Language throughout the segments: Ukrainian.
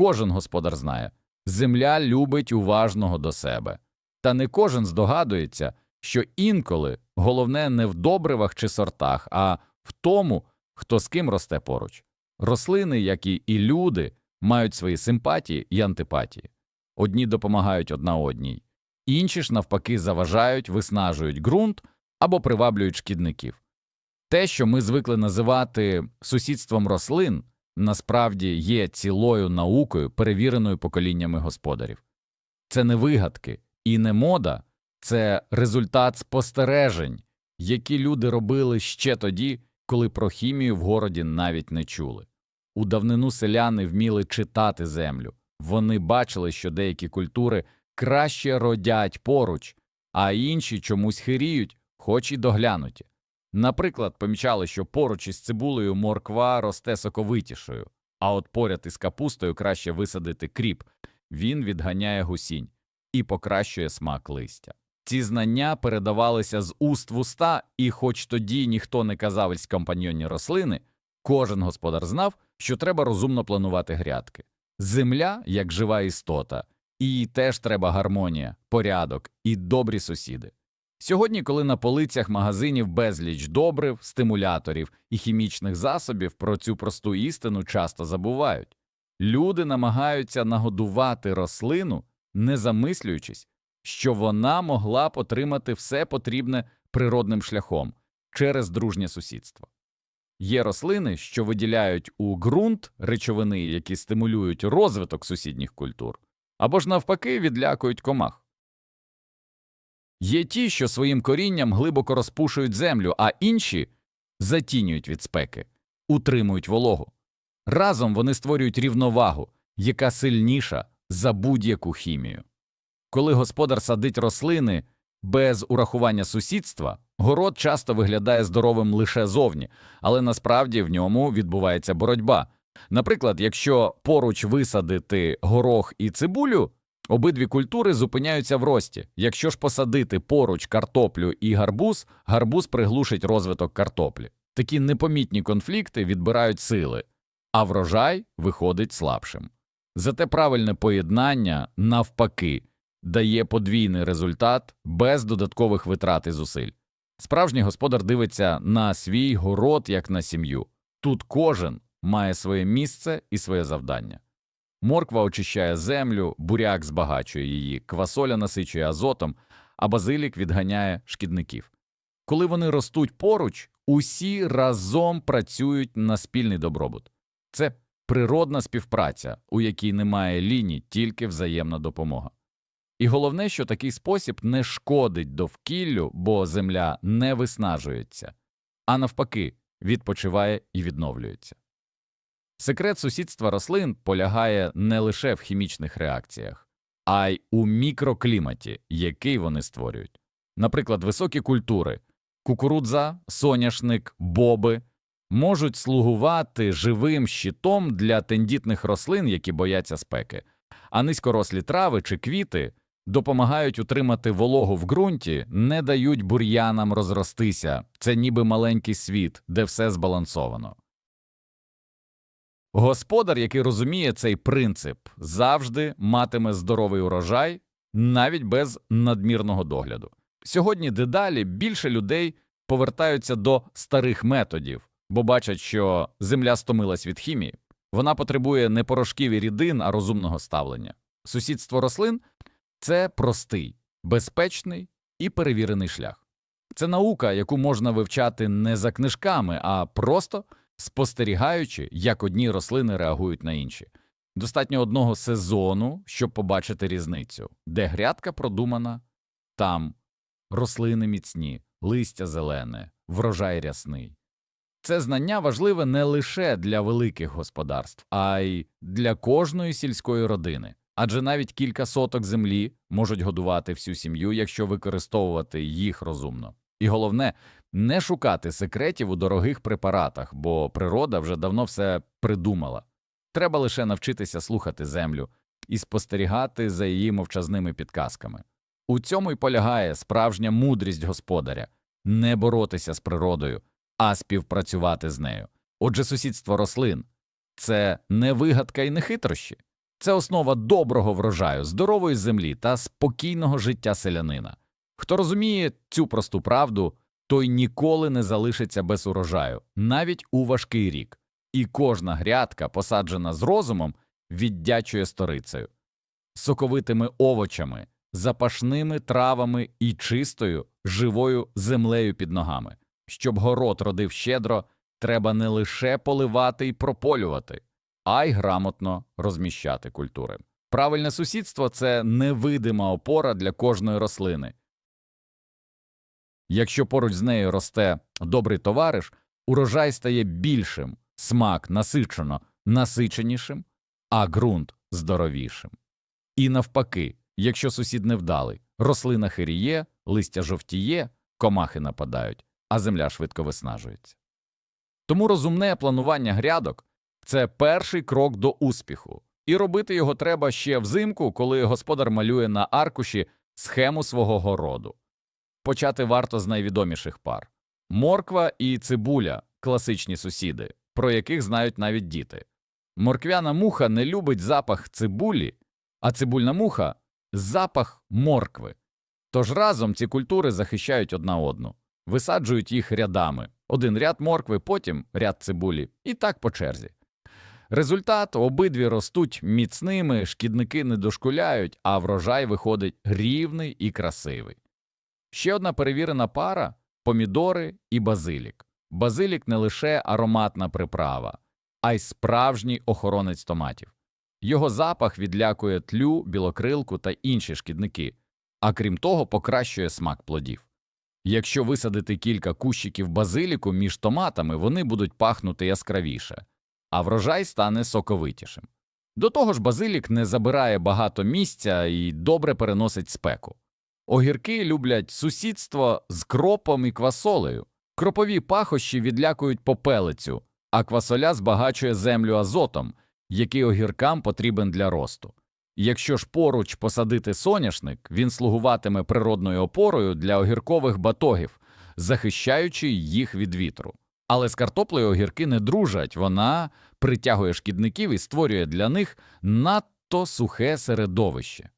Кожен господар знає, земля любить уважного до себе. Та не кожен здогадується, що інколи головне не в добривах чи сортах, а в тому, хто з ким росте поруч. Рослини, як і люди, мають свої симпатії і антипатії. Одні допомагають одна одній, інші ж навпаки заважають, виснажують ґрунт або приваблюють шкідників. Те, що ми звикли називати сусідством рослин, насправді є цілою наукою, перевіреною поколіннями господарів. Це не вигадки і не мода, це результат спостережень, які люди робили ще тоді, коли про хімію в городі навіть не чули. У давнину селяни вміли читати землю. Вони бачили, що деякі культури краще родять поруч, а інші чомусь хиріють, хоч і доглянуті. Наприклад, помічали, що поруч із цибулею морква росте соковитішою, а от поряд із капустою краще висадити кріп, він відганяє гусінь і покращує смак листя. Ці знання передавалися з уст в уста, і хоч тоді ніхто не казав із компаньйонні рослини, кожен господар знав, що треба розумно планувати грядки. Земля, як жива істота, і теж треба гармонія, порядок і добрі сусіди. Сьогодні, коли на полицях магазинів безліч добрив, стимуляторів і хімічних засобів про цю просту істину часто забувають. Люди намагаються нагодувати рослину, не замислюючись, що вона могла б отримати все потрібне природним шляхом через дружнє сусідство. Є рослини, що виділяють у ґрунт речовини, які стимулюють розвиток сусідніх культур, або ж навпаки відлякують комах. Є ті, що своїм корінням глибоко розпушують землю, а інші затінюють від спеки, утримують вологу. Разом вони створюють рівновагу, яка сильніша за будь-яку хімію. Коли господар садить рослини без урахування сусідства, город часто виглядає здоровим лише зовні, але насправді в ньому відбувається боротьба. Наприклад, якщо поруч висадити горох і цибулю, обидві культури зупиняються в рості. Якщо ж посадити поруч картоплю і гарбуз, гарбуз приглушить розвиток картоплі. Такі непомітні конфлікти відбирають сили, а врожай виходить слабшим. Зате правильне поєднання, навпаки, дає подвійний результат без додаткових витрат і зусиль. Справжній господар дивиться на свій город як на сім'ю. Тут кожен має своє місце і своє завдання. Морква очищає землю, буряк збагачує її, квасоля насичує азотом, а базилік відганяє шкідників. Коли вони ростуть поруч, усі разом працюють на спільний добробут. Це природна співпраця, у якій немає ліній, тільки взаємна допомога. І головне, що такий спосіб не шкодить довкіллю, бо земля не виснажується, а навпаки, відпочиває і відновлюється. Секрет сусідства рослин полягає не лише в хімічних реакціях, а й у мікрокліматі, який вони створюють. Наприклад, високі культури кукурудза, соняшник, боби можуть слугувати живим щитом для тендітних рослин, які бояться спеки, а низькорослі трави чи квіти допомагають утримати вологу в ґрунті, не дають бур'янам розростися. Це ніби маленький світ, де все збалансовано. Господар, який розуміє цей принцип, завжди матиме здоровий урожай навіть без надмірного догляду. Сьогодні дедалі більше людей повертаються до старих методів, бо бачать, що земля стомилась від хімії. Вона потребує не порошків і рідин, а розумного ставлення. Сусідство рослин це простий, безпечний і перевірений шлях. Це наука, яку можна вивчати не за книжками, а просто спостерігаючи, як одні рослини реагують на інші. Достатньо одного сезону, щоб побачити різницю, де грядка продумана, там рослини міцні, листя зелене, врожай рясний. Це знання важливе не лише для великих господарств, а й для кожної сільської родини, адже навіть кілька соток землі можуть годувати всю сім'ю, якщо використовувати їх розумно. І головне не шукати секретів у дорогих препаратах, бо природа вже давно все придумала. Треба лише навчитися слухати землю і спостерігати за її мовчазними підказками. У цьому й полягає справжня мудрість господаря не боротися з природою, а співпрацювати з нею. Отже, сусідство рослин це не вигадка і не хитрощі, Це основа доброго врожаю, здорової землі та спокійного життя селянина. Хто розуміє цю просту правду, той ніколи не залишиться без урожаю, навіть у важкий рік, і кожна грядка, посаджена з розумом, віддячує сторицею, соковитими овочами, запашними травами і чистою, живою землею під ногами. Щоб город родив щедро, треба не лише поливати і прополювати, а й грамотно розміщати культури. Правильне сусідство це невидима опора для кожної рослини. Якщо поруч з нею росте добрий товариш, урожай стає більшим, смак насичено насиченішим, а ґрунт здоровішим. І навпаки, якщо сусід невдалий, рослина хиріє, листя жовтіє, комахи нападають, а земля швидко виснажується. Тому розумне планування грядок це перший крок до успіху, і робити його треба ще взимку, коли господар малює на аркуші схему свого городу. Почати варто з найвідоміших пар морква і цибуля класичні сусіди, про яких знають навіть діти. Морквяна муха не любить запах цибулі, а цибульна муха запах моркви. Тож разом ці культури захищають одна одну, висаджують їх рядами один ряд моркви, потім ряд цибулі, і так по черзі. Результат обидві ростуть міцними, шкідники не дошкуляють, а врожай виходить рівний і красивий. Ще одна перевірена пара помідори і базилік. Базилік не лише ароматна приправа, а й справжній охоронець томатів. Його запах відлякує тлю, білокрилку та інші шкідники, а крім того, покращує смак плодів. Якщо висадити кілька кущиків базиліку між томатами, вони будуть пахнути яскравіше, а врожай стане соковитішим. До того ж, базилік не забирає багато місця і добре переносить спеку. Огірки люблять сусідство з кропом і квасолею. Кропові пахощі відлякують попелицю, а квасоля збагачує землю азотом, який огіркам потрібен для росту. Якщо ж поруч посадити соняшник, він слугуватиме природною опорою для огіркових батогів, захищаючи їх від вітру. Але з картоплею огірки не дружать, вона притягує шкідників і створює для них надто сухе середовище.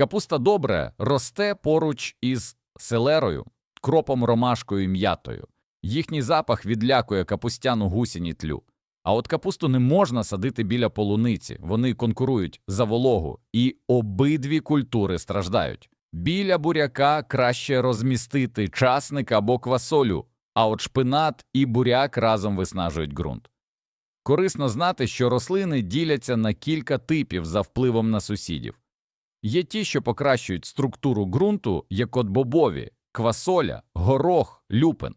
Капуста добре росте поруч із селерою, кропом ромашкою і м'ятою. Їхній запах відлякує капустяну гусіні тлю. А от капусту не можна садити біля полуниці, вони конкурують за вологу, і обидві культури страждають. Біля буряка краще розмістити часник або квасолю, а от шпинат і буряк разом виснажують ґрунт. Корисно знати, що рослини діляться на кілька типів за впливом на сусідів. Є ті, що покращують структуру ґрунту, як от бобові, квасоля, горох, люпин.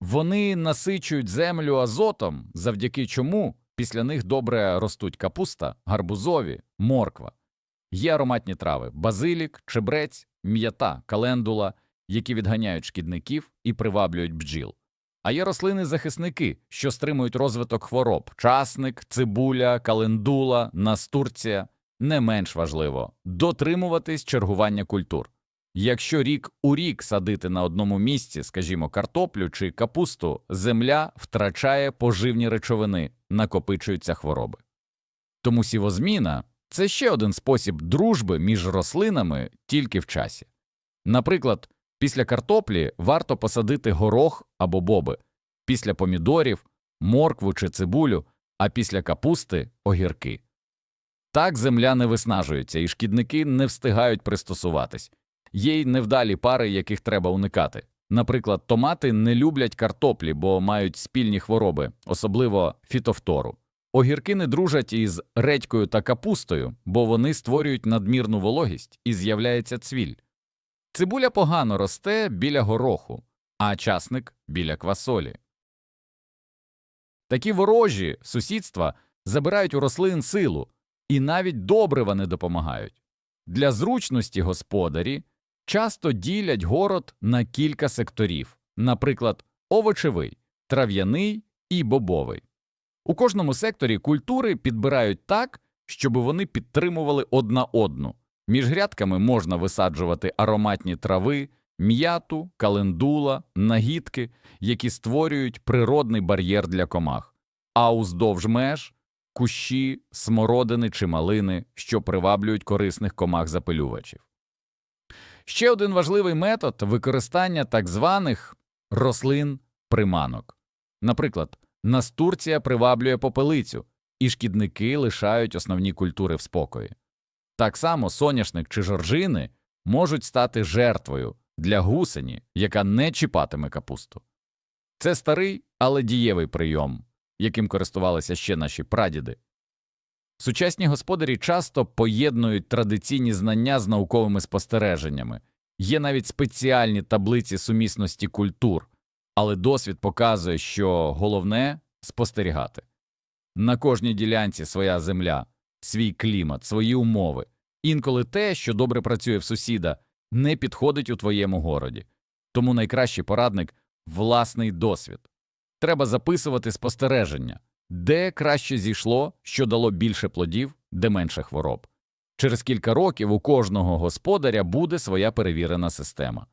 Вони насичують землю азотом, завдяки чому після них добре ростуть капуста, гарбузові, морква. Є ароматні трави базилік, чебрець, м'ята, календула, які відганяють шкідників і приваблюють бджіл. А є рослини-захисники, що стримують розвиток хвороб часник, цибуля, календула, настурція. Не менш важливо дотримуватись чергування культур. Якщо рік у рік садити на одному місці, скажімо, картоплю чи капусту, земля втрачає поживні речовини, накопичуються хвороби. Тому сівозміна це ще один спосіб дружби між рослинами тільки в часі. Наприклад, після картоплі варто посадити горох або боби, після помідорів, моркву чи цибулю, а після капусти огірки. Так земля не виснажується і шкідники не встигають пристосуватись. Є й невдалі пари, яких треба уникати. Наприклад, томати не люблять картоплі, бо мають спільні хвороби, особливо фітофтору. Огірки не дружать із редькою та капустою, бо вони створюють надмірну вологість і з'являється цвіль. Цибуля погано росте біля гороху, а часник біля квасолі. Такі ворожі сусідства забирають у рослин силу, і навіть добрива не допомагають. Для зручності господарі часто ділять город на кілька секторів, наприклад, овочевий, трав'яний і бобовий. У кожному секторі культури підбирають так, щоб вони підтримували одна одну. Між грядками можна висаджувати ароматні трави, м'яту, календула, нагідки, які створюють природний бар'єр для комах, а уздовж меж кущі, смородини чи малини, що приваблюють корисних комах запилювачів. Ще один важливий метод використання так званих рослин приманок. Наприклад, настурція приваблює попелицю, і шкідники лишають основні культури в спокої. Так само соняшник чи жоржини можуть стати жертвою для гусені, яка не чіпатиме капусту. Це старий, але дієвий прийом, яким користувалися ще наші прадіди. Сучасні господарі часто поєднують традиційні знання з науковими спостереженнями, є навіть спеціальні таблиці сумісності культур, але досвід показує, що головне спостерігати. На кожній ділянці своя земля, свій клімат, свої умови. Інколи те, що добре працює в сусіда, не підходить у твоєму городі. Тому найкращий порадник власний досвід. Треба записувати спостереження, де краще зійшло, що дало більше плодів, де менше хвороб. Через кілька років у кожного господаря буде своя перевірена система.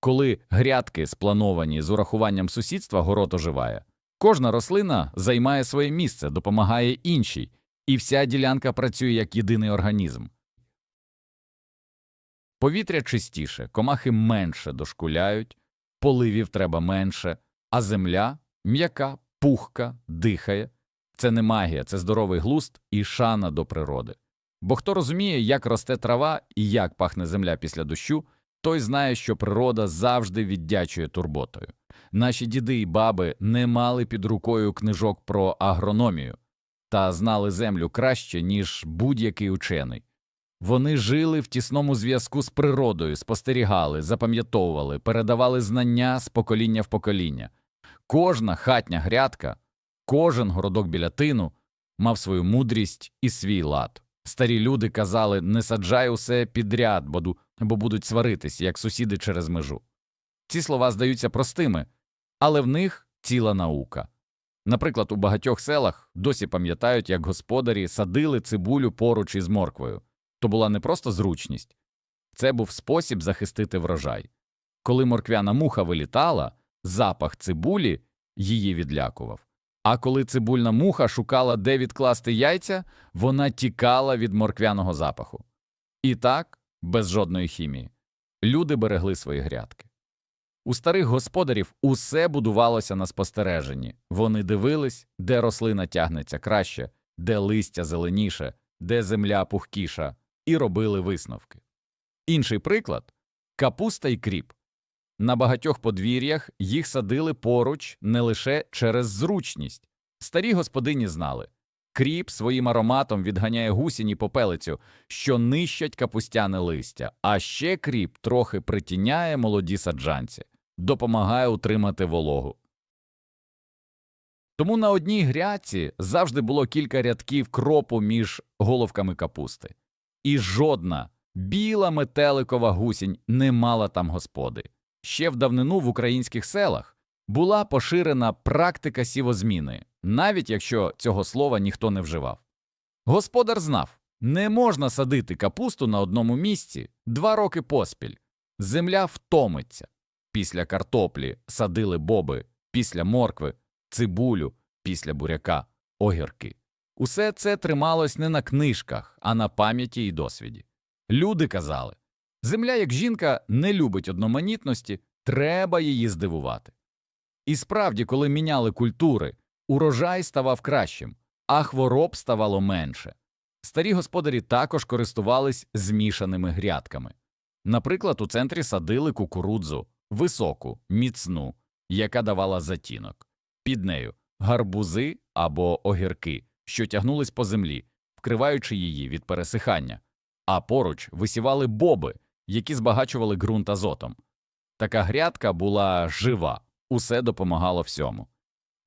Коли грядки сплановані з урахуванням сусідства, город оживає. Кожна рослина займає своє місце, допомагає іншій, і вся ділянка працює як єдиний організм. Повітря чистіше, комахи менше дошкуляють, поливів треба менше, а земля м'яка, пухка, дихає. Це не магія, це здоровий глузд і шана до природи. Бо хто розуміє, як росте трава і як пахне земля після дощу, той знає, що природа завжди віддячує турботою. Наші діди і баби не мали під рукою книжок про агрономію та знали землю краще, ніж будь-який учений. Вони жили в тісному зв'язку з природою, спостерігали, запам'ятовували, передавали знання з покоління в покоління. Кожна хатня грядка, кожен городок біля тину мав свою мудрість і свій лад. Старі люди казали не саджай усе підряд, бо ду- бо будуть сваритись, як сусіди через межу. Ці слова здаються простими, але в них ціла наука. Наприклад, у багатьох селах досі пам'ятають, як господарі садили цибулю поруч із морквою. То була не просто зручність, це був спосіб захистити врожай. Коли морквяна муха вилітала, запах цибулі її відлякував. А коли цибульна муха шукала, де відкласти яйця, вона тікала від морквяного запаху. І так, без жодної хімії, люди берегли свої грядки. У старих господарів усе будувалося на спостереженні. Вони дивились, де рослина тягнеться краще, де листя зеленіше, де земля пухкіша, і робили висновки. Інший приклад капуста і кріп. На багатьох подвір'ях їх садили поруч не лише через зручність. Старі господині знали кріп своїм ароматом відганяє гусінь і попелицю, що нищать капустяне листя, а ще кріп трохи притіняє молоді саджанці, допомагає утримати вологу. Тому на одній грядці завжди було кілька рядків кропу між головками капусти, і жодна біла метеликова гусінь не мала там господи. Ще в давнину в українських селах була поширена практика сівозміни, навіть якщо цього слова ніхто не вживав. Господар знав, не можна садити капусту на одному місці два роки поспіль. Земля втомиться. Після картоплі садили боби, після моркви, цибулю, після буряка, огірки. Усе це трималось не на книжках, а на пам'яті і досвіді. Люди казали земля, як жінка, не любить одноманітності, треба її здивувати. І справді, коли міняли культури, урожай ставав кращим, а хвороб ставало менше. Старі господарі також користувались змішаними грядками. Наприклад, у центрі садили кукурудзу, високу, міцну, яка давала затінок, під нею гарбузи або огірки, що тягнулись по землі, вкриваючи її від пересихання, а поруч висівали боби, які збагачували ґрунт азотом. Така грядка була жива, усе допомагало всьому.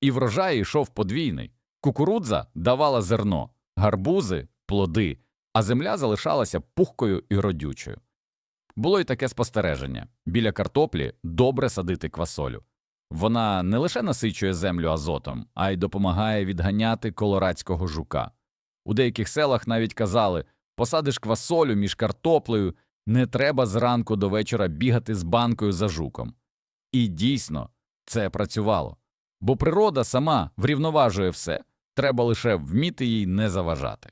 І врожай йшов подвійний. Кукурудза давала зерно, гарбузи плоди, а земля залишалася пухкою і родючою. Було й таке спостереження біля картоплі добре садити квасолю. Вона не лише насичує землю азотом, а й допомагає відганяти колорадського жука. У деяких селах навіть казали посадиш квасолю між картоплею, не треба зранку до вечора бігати з банкою за жуком. І дійсно, це працювало. Бо природа сама врівноважує все треба лише вміти їй не заважати.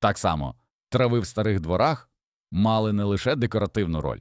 Так само трави в старих дворах мали не лише декоративну роль.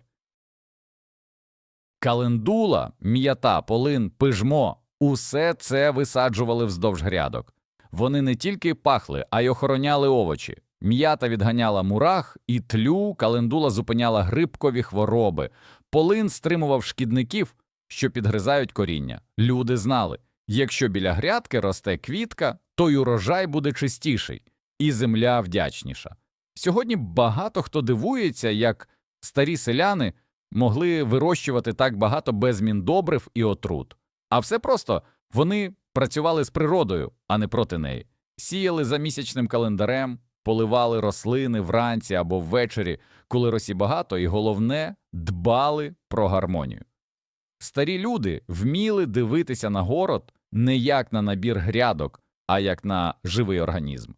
Календула, м'ята, полин, пижмо усе це висаджували вздовж грядок. Вони не тільки пахли, а й охороняли овочі. М'ята відганяла мурах і тлю, календула зупиняла грибкові хвороби, полин стримував шкідників, що підгризають коріння. Люди знали, якщо біля грядки росте квітка, то й урожай буде чистіший, і земля вдячніша. Сьогодні багато хто дивується, як старі селяни могли вирощувати так багато без міндобрив і отрут. А все просто вони працювали з природою, а не проти неї, сіяли за місячним календарем, поливали рослини вранці або ввечері, коли росі багато, і головне дбали про гармонію. Старі люди вміли дивитися на город не як на набір грядок, а як на живий організм.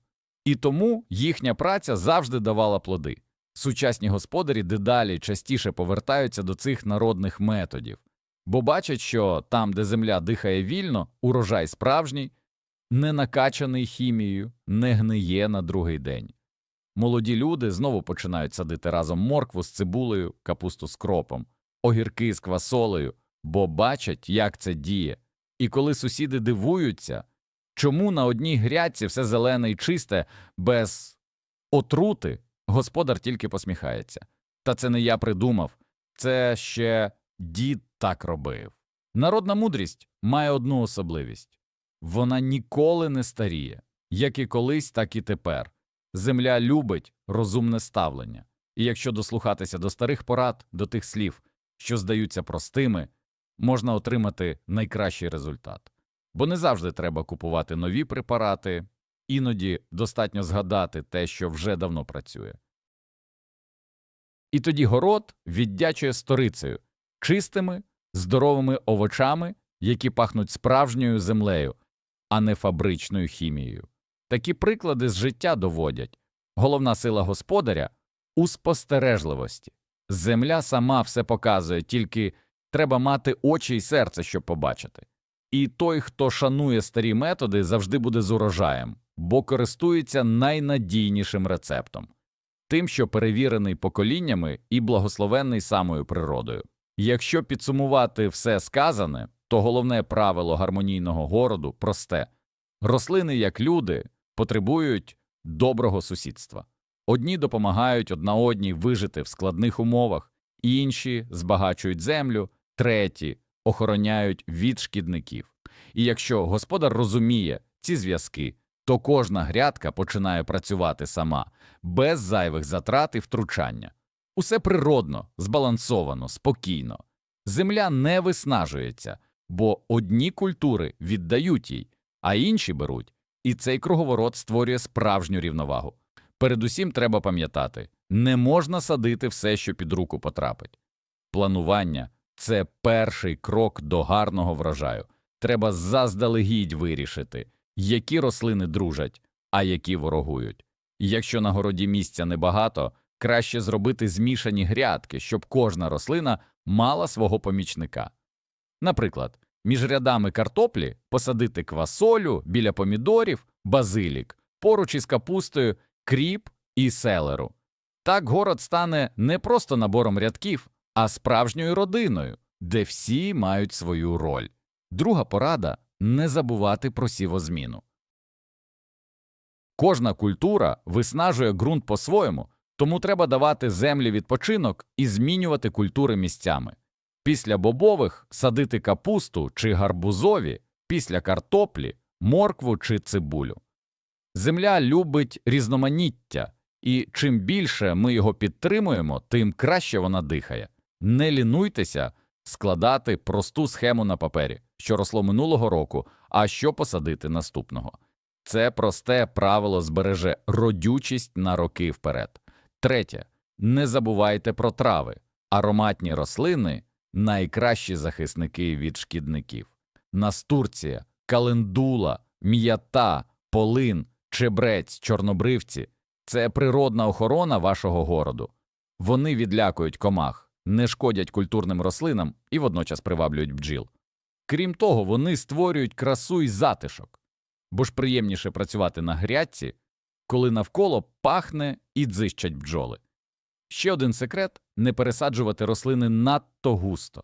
І тому їхня праця завжди давала плоди. Сучасні господарі дедалі частіше повертаються до цих народних методів, бо бачать, що там, де земля дихає вільно, урожай справжній, не накачаний хімією, не гниє на другий день. Молоді люди знову починають садити разом моркву з цибулею, капусту з кропом, огірки з квасолею, бо бачать, як це діє. І коли сусіди дивуються, чому на одній грядці все зелене і чисте, без отрути, господар тільки посміхається. Та це не я придумав, це ще дід так робив. Народна мудрість має одну особливість вона ніколи не старіє, як і колись, так і тепер. Земля любить розумне ставлення, і якщо дослухатися до старих порад, до тих слів, що здаються простими, можна отримати найкращий результат. Бо не завжди треба купувати нові препарати, іноді достатньо згадати те, що вже давно працює. І тоді город віддячує сторицею, чистими, здоровими овочами, які пахнуть справжньою землею, а не фабричною хімією. Такі приклади з життя доводять головна сила господаря у спостережливості. Земля сама все показує, тільки треба мати очі й серце, щоб побачити. І той, хто шанує старі методи, завжди буде з урожаєм, бо користується найнадійнішим рецептом тим, що перевірений поколіннями і благословенний самою природою. Якщо підсумувати все сказане, то головне правило гармонійного городу просте рослини, як люди, потребують доброго сусідства. Одні допомагають одна одній вижити в складних умовах, інші збагачують землю, треті охороняють від шкідників. І якщо господар розуміє ці зв'язки, то кожна грядка починає працювати сама, без зайвих затрат і втручання. Усе природно, збалансовано, спокійно. Земля не виснажується, бо одні культури віддають їй, а інші беруть, і цей круговорот створює справжню рівновагу. Передусім треба пам'ятати не можна садити все, що під руку потрапить. Планування це перший крок до гарного врожаю. Треба заздалегідь вирішити, які рослини дружать, а які ворогують. Якщо на городі місця небагато, краще зробити змішані грядки, щоб кожна рослина мала свого помічника. Наприклад, між рядами картоплі посадити квасолю біля помідорів, базилік, поруч із капустою, кріп і селеру. Так город стане не просто набором рядків, а справжньою родиною, де всі мають свою роль. Друга порада не забувати про сівозміну. Кожна культура виснажує ґрунт по-своєму, тому треба давати землі відпочинок і змінювати культури місцями. Після бобових садити капусту чи гарбузові, після картоплі, моркву чи цибулю. Земля любить різноманіття, і чим більше ми його підтримуємо, тим краще вона дихає. Не лінуйтеся складати просту схему на папері, що росло минулого року, а що посадити наступного. Це просте правило збереже родючість на роки вперед. Третє. Не забувайте про трави. Ароматні рослини найкращі захисники від шкідників. Настурція, календула, м'ята, полин, чебрець, чорнобривці це природна охорона вашого городу. Вони відлякують комах, не шкодять культурним рослинам і водночас приваблюють бджіл. Крім того, вони створюють красу і затишок. бо ж приємніше працювати на грядці, коли навколо пахне і дзищать бджоли. Ще один секрет не пересаджувати рослини надто густо.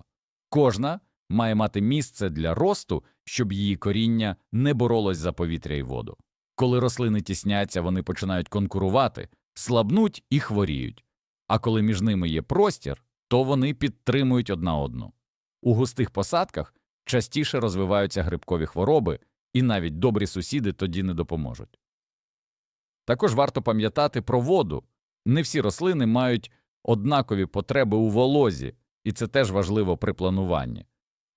Кожна має мати місце для росту, щоб її коріння не боролось за повітря і воду. Коли рослини тісняться, вони починають конкурувати, слабнуть і хворіють. А коли між ними є простір, то вони підтримують одна одну. У густих посадках частіше розвиваються грибкові хвороби, і навіть добрі сусіди тоді не допоможуть. Також варто пам'ятати про воду. Не всі рослини мають однакові потреби у волозі, і це теж важливо при плануванні.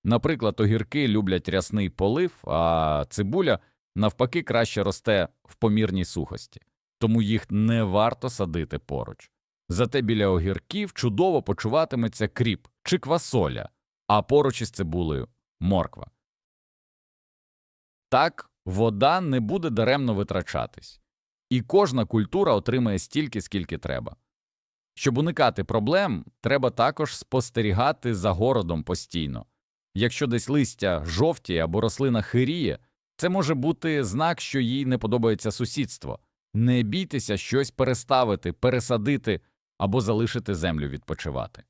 Наприклад, огірки люблять рясний полив, а цибуля навпаки краще росте в помірній сухості, тому їх не варто садити поруч. Зате біля огірків чудово почуватиметься кріп чи квасоля, а поруч із цибулею морква. Так вода не буде даремно витрачатись, і кожна культура отримає стільки, скільки треба. Щоб уникати проблем, треба також спостерігати за городом постійно. Якщо десь листя жовтіє або рослина хиріє, це може бути знак, що їй не подобається сусідство. Не бійтеся щось переставити, пересадити або залишити землю відпочивати.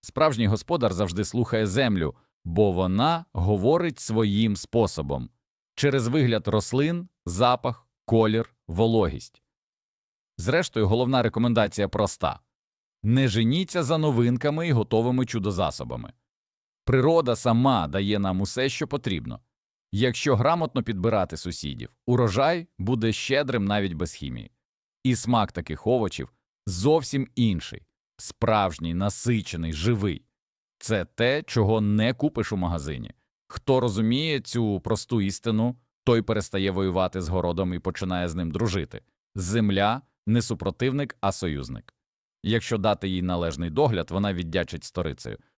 Справжній господар завжди слухає землю, бо вона говорить своїм способом через вигляд рослин, запах, колір, вологість. Зрештою, головна рекомендація проста не женіться за новинками і готовими чудозасобами. Природа сама дає нам усе, що потрібно. Якщо грамотно підбирати сусідів, урожай буде щедрим навіть без хімії. І смак таких овочів зовсім інший, справжній, насичений, живий. Це те, чого не купиш у магазині. Хто розуміє цю просту істину, той перестає воювати з городом і починає з ним дружити. Земля не супротивник, а союзник. Якщо дати їй належний догляд, вона віддячить сторицею.